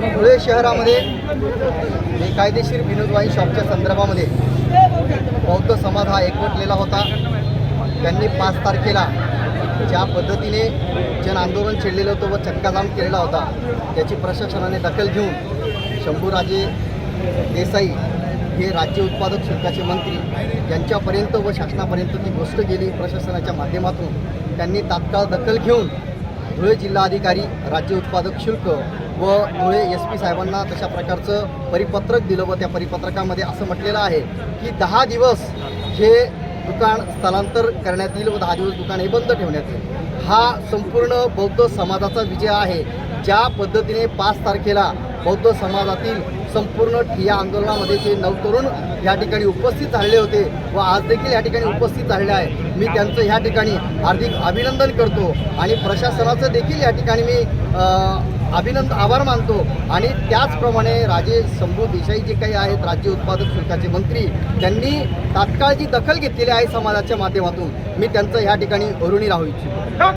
धुळे शहरामध्ये बेकायदेशीर विनोदवाई शॉपच्या संदर्भामध्ये बौद्ध समाज हा एकवटलेला होता. त्यांनी पाच तारखेला ज्या पद्धतीने जन आंदोलन छेडलेलं होतं व चक्काजाम केलेला होता त्याची प्रशासनाने दखल घेऊन शंभूराजे देसाई हे राज्य उत्पादक शुल्काचे मंत्री यांच्यापर्यंत व शासनापर्यंत ती गोष्ट गेली. प्रशासनाच्या माध्यमातून त्यांनी तात्काळ दखल घेऊन धुळे जिल्हाधिकारी राज्य उत्पादक शुल्क व धुळे एस पी साहेबांना तशा प्रकारचं परिपत्रक दिलं व त्या परिपत्रकामध्ये असं म्हटलेलं आहे की दहा दिवस हे दुकान स्थलांतर करण्यात येईल व दहा दिवस दुकान हे बंद ठेवण्यात येईल. हा संपूर्ण बौद्ध समाजाचा विजय आहे. ज्या पद्धतीने पाच तारखेला बौद्ध समाजातील संपूर्ण ठिया आंदोलनामध्ये जे नवतरुण या ठिकाणी उपस्थित झालेले होते व आज देखील या ठिकाणी उपस्थित झालेले आहे. मी त्यांचं ह्या ठिकाणी हार्दिक अभिनंदन करतो आणि प्रशासनाचं देखील या ठिकाणी मी अभिनंद आभार मानतो. आणि त्याचप्रमाणे राजे शंभू देसाई जे काही आहेत राज्य उत्पादक शुल्काचे मंत्री त्यांनी तात्काळ जी दखल घेतलेली आहे समाजाच्या माध्यमातून मी त्यांचं ह्या ठिकाणी ऋणी राहू इच्छितो.